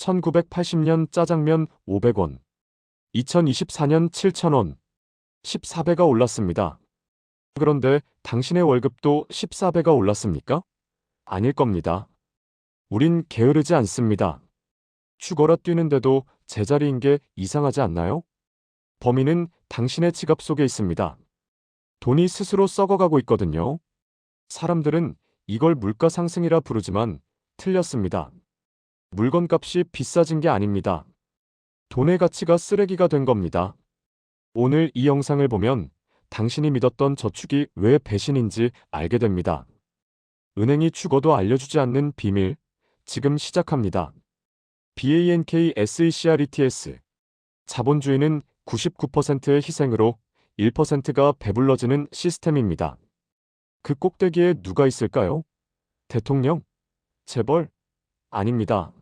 1980년 짜장면 500원, 2024년 7,000원, 14배가 올랐습니다. 그런데 당신의 월급도 14배가 올랐습니까? 아닐 겁니다. 우린 게으르지 않습니다. 죽어라 뛰는데도 제자리인 게 이상하지 않나요? 범인은 당신의 지갑 속에 있습니다. 돈이 스스로 썩어가고 있거든요. 사람들은 이걸 물가 상승이라 부르지만 틀렸습니다. 물건 값이 비싸진 게 아닙니다. 돈의 가치가 쓰레기가 된 겁니다. 오늘 이 영상을 보면 당신이 믿었던 저축이 왜 배신인지 알게 됩니다. 은행이 죽어도 알려주지 않는 비밀, 지금 시작합니다. BANK SECRETS 자본주의는 99%의 희생으로 1%가 배불러지는 시스템입니다. 그 꼭대기에 누가 있을까요? 대통령? 재벌? 아닙니다.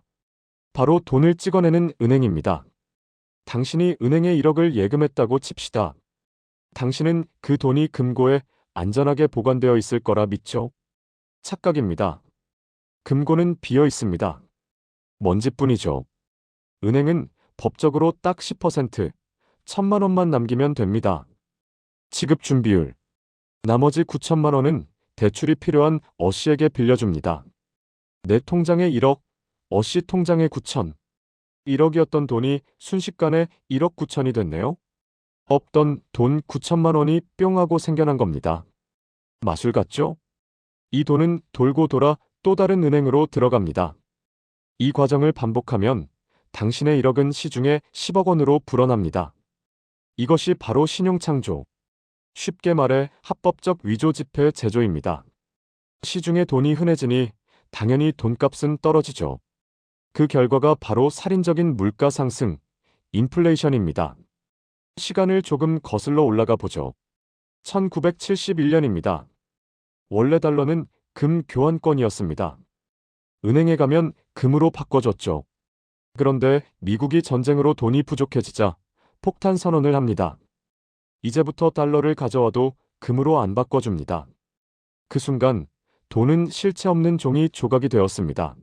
바로 돈을 찍어내는 은행입니다. 당신이 은행에 1억을 예금했다고 칩시다. 당신은 그 돈이 금고에 안전하게 보관되어 있을 거라 믿죠? 착각입니다. 금고는 비어 있습니다. 먼지뿐이죠. 은행은 법적으로 딱 10%, 천만 원만 남기면 됩니다. 지급 준비율. 나머지 9천만 원은 대출이 필요한 어씨에게 빌려줍니다. 내 통장에 1억, 어씨 통장에 9천. 1억이었던 돈이 순식간에 1억 9천이 됐네요. 없던 돈 9천만 원이 뿅 하고 생겨난 겁니다. 마술 같죠? 이 돈은 돌고 돌아 또 다른 은행으로 들어갑니다. 이 과정을 반복하면 당신의 1억은 시중에 10억 원으로 불어납니다. 이것이 바로 신용창조. 쉽게 말해 합법적 위조 지폐 제조입니다. 시중에 돈이 흔해지니 당연히 돈값은 떨어지죠. 그 결과가 바로 살인적인 물가 상승, 인플레이션입니다. 시간을 조금 거슬러 올라가 보죠. 1971년입니다. 원래 달러는 금 교환권이었습니다. 은행에 가면 금으로 바꿔줬죠. 그런데 미국이 전쟁으로 돈이 부족해지자 폭탄 선언을 합니다. 이제부터 달러를 가져와도 금으로 안 바꿔줍니다. 그 순간 돈은 실체 없는 종이 조각이 되었습니다.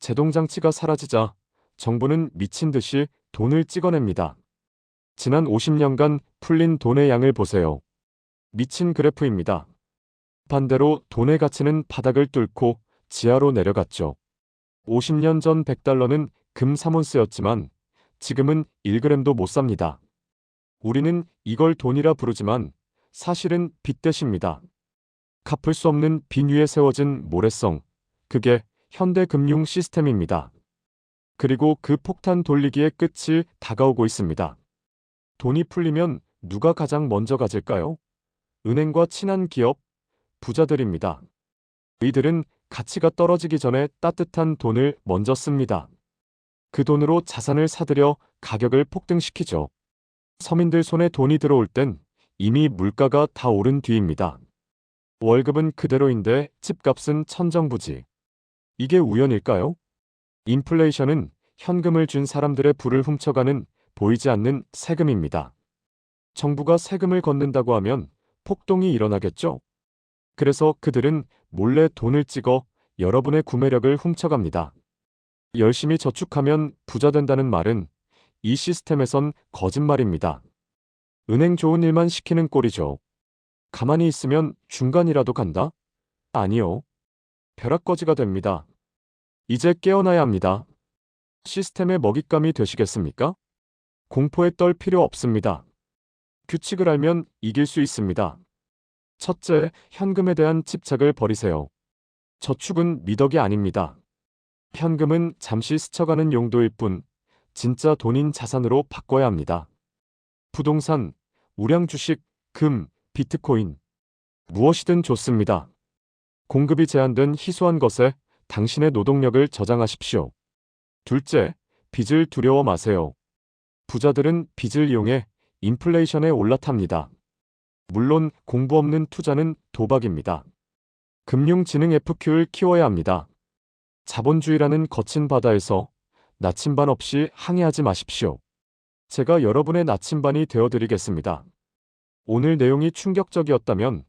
제동장치가 사라지자 정부는 미친 듯이 돈을 찍어냅니다. 지난 50년간 풀린 돈의 양을 보세요. 미친 그래프입니다. 반대로 돈의 가치는 바닥을 뚫고 지하로 내려갔죠. 50년 전 100달러는 금 3온스였지만 지금은 1g도 못 삽니다. 우리는 이걸 돈이라 부르지만 사실은 빚 대십니다. 갚을 수 없는 빈 위에 세워진 모래성, 그게 현대 금융 시스템입니다. 그리고 그 폭탄 돌리기의 끝이 다가오고 있습니다. 돈이 풀리면 누가 가장 먼저 가질까요? 은행과 친한 기업, 부자들입니다. 이들은 가치가 떨어지기 전에 따뜻한 돈을 먼저 씁니다. 그 돈으로 자산을 사들여 가격을 폭등시키죠. 서민들 손에 돈이 들어올 땐 이미 물가가 다 오른 뒤입니다. 월급은 그대로인데 집값은 천정부지. 이게 우연일까요? 인플레이션은 현금을 준 사람들의 부를 훔쳐가는 보이지 않는 세금입니다. 정부가 세금을 걷는다고 하면 폭동이 일어나겠죠? 그래서 그들은 몰래 돈을 찍어 여러분의 구매력을 훔쳐갑니다. 열심히 저축하면 부자 된다는 말은 이 시스템에선 거짓말입니다. 은행 좋은 일만 시키는 꼴이죠. 가만히 있으면 중간이라도 간다? 아니요. 벼락거지가 됩니다. 이제 깨어나야 합니다. 시스템의 먹잇감이 되시겠습니까? 공포에 떨 필요 없습니다. 규칙을 알면 이길 수 있습니다. 첫째, 현금에 대한 집착을 버리세요. 저축은 미덕이 아닙니다. 현금은 잠시 스쳐가는 용도일 뿐 진짜 돈인 자산으로 바꿔야 합니다. 부동산, 우량 주식, 금, 비트코인 무엇이든 좋습니다. 공급이 제한된 희소한 것에 당신의 노동력을 저장하십시오. 둘째, 빚을 두려워 마세요. 부자들은 빚을 이용해 인플레이션에 올라탑니다. 물론 공부 없는 투자는 도박입니다. 금융지능 FQ를 키워야 합니다. 자본주의라는 거친 바다에서 나침반 없이 항해하지 마십시오. 제가 여러분의 나침반이 되어드리겠습니다. 오늘 내용이 충격적이었다면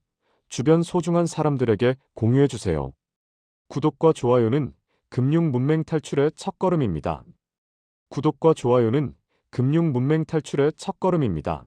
주변 소중한 사람들에게 공유해주세요. 구독과 좋아요는 금융 문맹 탈출의 첫걸음입니다. 구독과 좋아요는 금융 문맹 탈출의 첫걸음입니다.